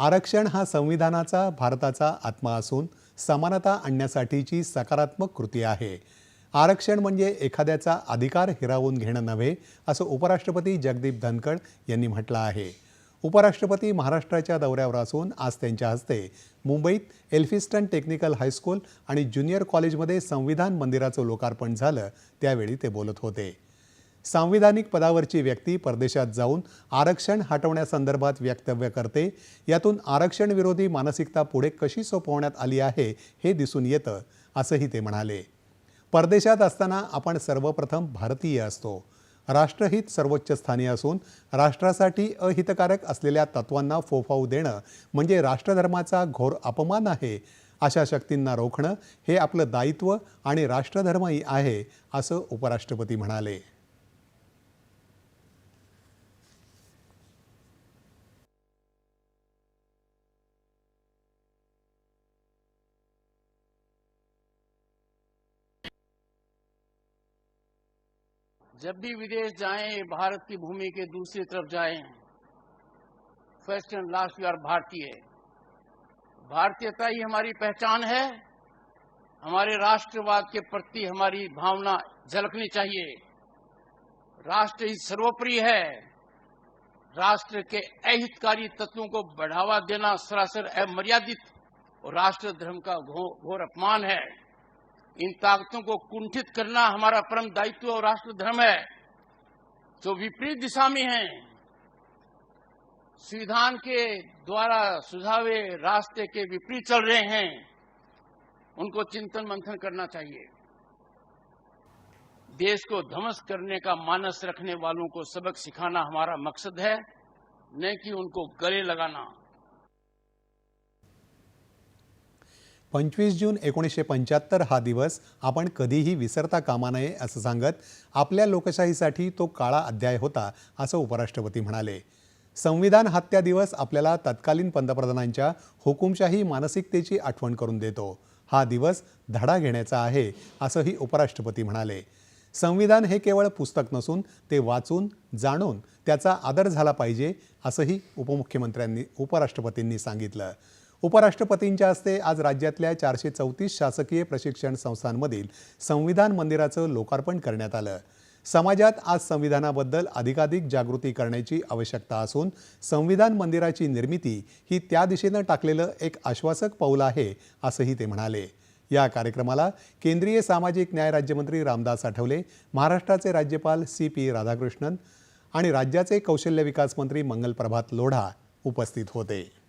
आरक्षण हा संविधानाचा भारताचा आत्मा असून समानता आणण्यासाठीची सकारात्मक कृती आहे. आरक्षण म्हणजे एखाद्याचा अधिकार हिरावून घेणं नव्हे असं उपराष्ट्रपती जगदीप धनखड यांनी म्हटलं आहे. उपराष्ट्रपती महाराष्ट्राच्या दौऱ्यावर असून आज त्यांच्या हस्ते मुंबईत एल्फिस्टन टेक्निकल हायस्कूल आणि ज्युनियर कॉलेजमध्ये संविधान मंदिराचं लोकार्पण झालं त्यावेळी ते बोलत होते. सांविधानिक पदावरची व्यक्ती परदेशात जाऊन आरक्षण हटवण्यासंदर्भात वक्तव्य करते. यातून आरक्षण विरोधी मानसिकता पुढे कशी सोपवण्यात आली आहे हे दिसून येतं असंही ते म्हणाले. परदेशात असताना आपण सर्वप्रथम भारतीय असतो. राष्ट्रहित सर्वोच्च स्थानी असून राष्ट्रासाठी अहितकारक असलेल्या तत्वांना फोफावू देणं म्हणजे राष्ट्रधर्माचा घोर अपमान आहे अशा शक्तींना रोखणं हे आपलं दायित्व आणि राष्ट्रधर्मही आहे असं उपराष्ट्रपती म्हणाले. जब भी विदेश जाएँ, भारत की भूमि के दूसरी तरफ़ जाएँ first and last we are भारतीय। भारतीयता ही हमारी पहचान है। हमारे राष्ट्रवाद के प्रति हमारी भावना झलकनी चाहिए। राष्ट्र ही सर्वोपरि है। राष्ट्र के अहितकारी तत्वों को बढ़ावा देना सरासर अमर्यादित और राष्ट्र धर्म का घोर अपमान है। इन ताकतों को कुंठित करना हमारा परम दायित्व और राष्ट्र धर्म है। जो विपरीत दिशा में है, संविधान के द्वारा सुझावे रास्ते के विपरीत चल रहे हैं, उनको चिंतन मंथन करना चाहिए। देश को ध्वंस करने का मानस रखने वालों को सबक सिखाना हमारा मकसद है न कि उनको गले लगाना। पंचवीस जून एकोणीसशे पंच्याहत्तर हा दिवस आपण कधीही विसरता कामा नये असं सांगत आपल्या लोकशाहीसाठी तो काळा अध्याय होता असं उपराष्ट्रपती म्हणाले. संविधान हत्या दिवस आपल्याला तत्कालीन पंतप्रधानांच्या हुकुमशाही मानसिकतेची आठवण करून देतो. हा दिवस धडा घेण्याचा आहे असंही उपराष्ट्रपती म्हणाले. संविधान हे केवळ पुस्तक नसून ते वाचून जाणून त्याचा आदर झाला पाहिजे असंही उपमुख्यमंत्र्यांनी उपराष्ट्रपतींनी सांगितलं. उपराष्ट्रपतींच्या हस्ते आज राज्यातल्या चारशे चौतीस शासकीय प्रशिक्षण संस्थांमधील संविधान मंदिराचं लोकार्पण करण्यात आलं. समाजात आज संविधानाबद्दल अधिकाधिक जागृती करण्याची आवश्यकता असून संविधान मंदिराची निर्मिती ही त्या दिशेनं टाकलेलं एक आश्वासक पाऊल आहे असंही ते म्हणाले. या कार्यक्रमाला केंद्रीय सामाजिक न्याय राज्यमंत्री रामदास आठवले महाराष्ट्राचे राज्यपाल सी पी राधाकृष्णन आणि राज्याचे कौशल्य विकास मंत्री मंगल प्रभात लोढा उपस्थित होते.